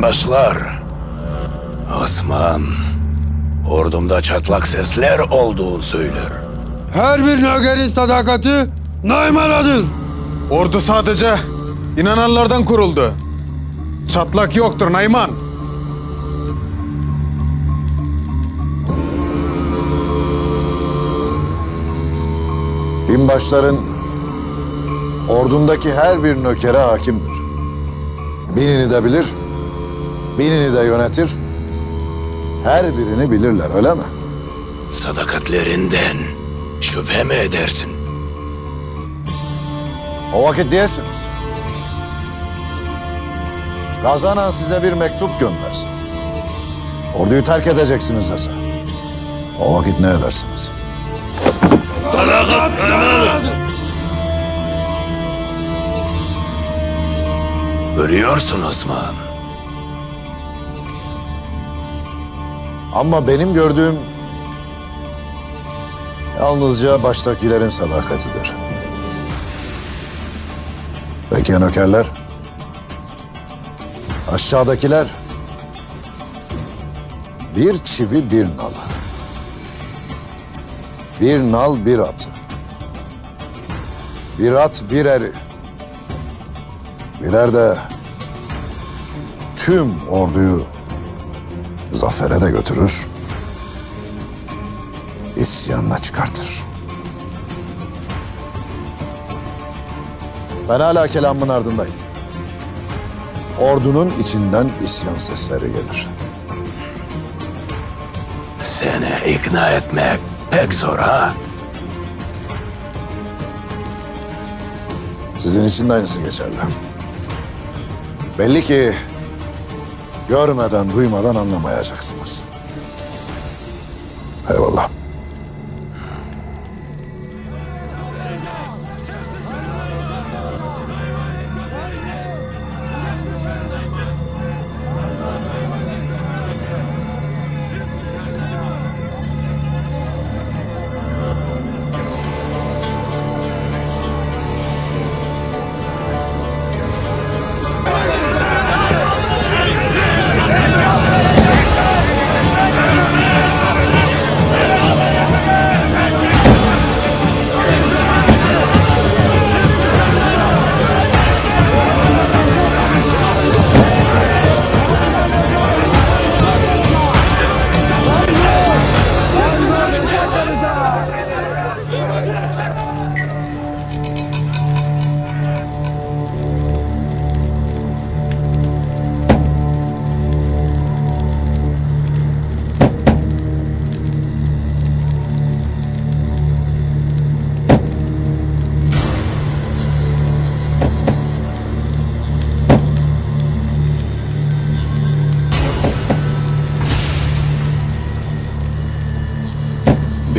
Binbaşlar. Osman. Ordumda çatlak sesler olduğunu söyler. Her bir nögerin sadakati Nayman'adır. Ordu sadece inananlardan kuruldu. Çatlak yoktur Nayman. Binbaşların ordundaki her bir nökere hakimdir. Binini de bilir, binini de yönetir. Her birini bilirler öyle mi? Sadakatlerinden şüphe mi edersin? O vakit diyesiniz. Gazanan size bir mektup göndersin. Orduyu terk edeceksiniz dese. O vakit ne edersiniz? Sadakat. Görüyorsun Osman. Ama benim gördüğüm yalnızca baştakilerin sadakatidir. Peki nökerler? Aşağıdakiler bir çivi bir nal. Bir nal bir at. Bir at bir eri. Birer de tüm orduyu zafere de götürür. isyanla çıkartır. Ben hala kelamın ardındayım. Ordunun içinden isyan sesleri gelir. Seni ikna etmek pek zor ha. Sizin için de aynısı geçerli. Belli ki görmeden, duymadan anlamayacaksınız.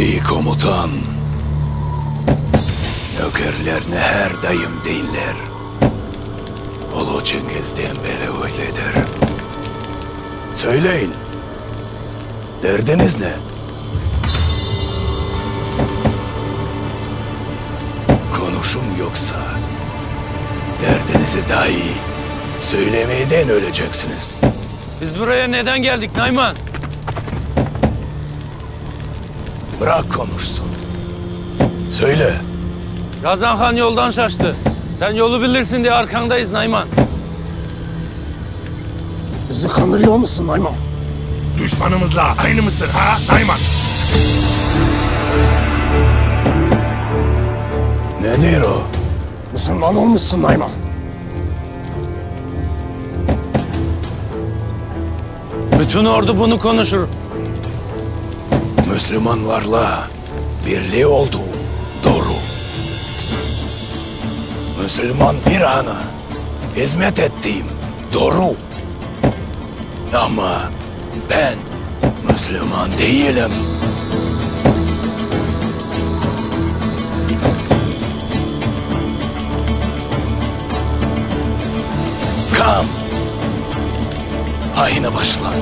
Bir komutan. Nökerlerine her dayım değiller. Ulu Cengiz'den beri öyledir. Söyleyin. Derdiniz ne? Konuşun yoksa derdinizi dahi söylemeyden öleceksiniz. Biz buraya neden geldik Nayman? Bırak konuşsun. Söyle. Gazan Han yoldan şaştı. Sen yolu bilirsin diye arkandayız Nayman. Bizi kandırıyor musun Nayman? Düşmanımızla aynı mısın ha Nayman? Nedir o? Müslüman olmuşsun Nayman. Bütün ordu bunu konuşur. Müslümanlarla birliği olduğu doğru. Müslüman bir ana hizmet ettiğim doğru. Ama ben Müslüman değilim. Kam. Aynı başla.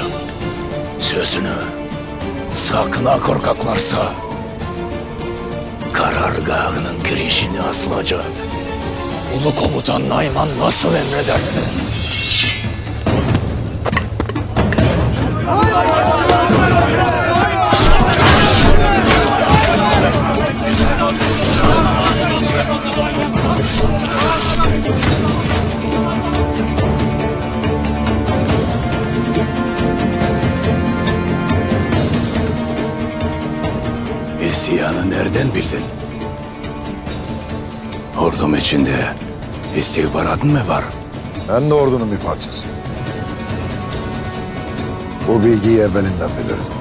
Kalkışım. Sözünü sakın ha korkaklarsa karargahının girişini asılacak. Ulu komutan Nayman nasıl emrederse. İsyanı nereden bildin? Ordum içinde istihbarat mı var? Ben de ordunun bir parçasıyım. Bu bilgiyi evvelinden bilirdim.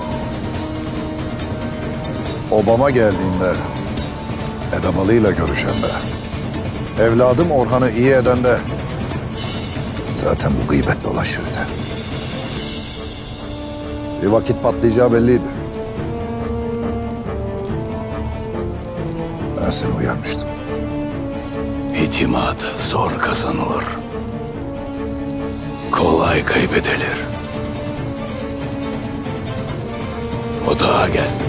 Obama geldiğinde, Edabalı'yla görüşende, evladım Orhan'ı iyi edende zaten bu gıybet dolaşırdı. Bir vakit patlayacağı belliydi. Ben seni uyarmıştım. İtimat zor kazanılır. Kolay kaybedilir. Odağa gel.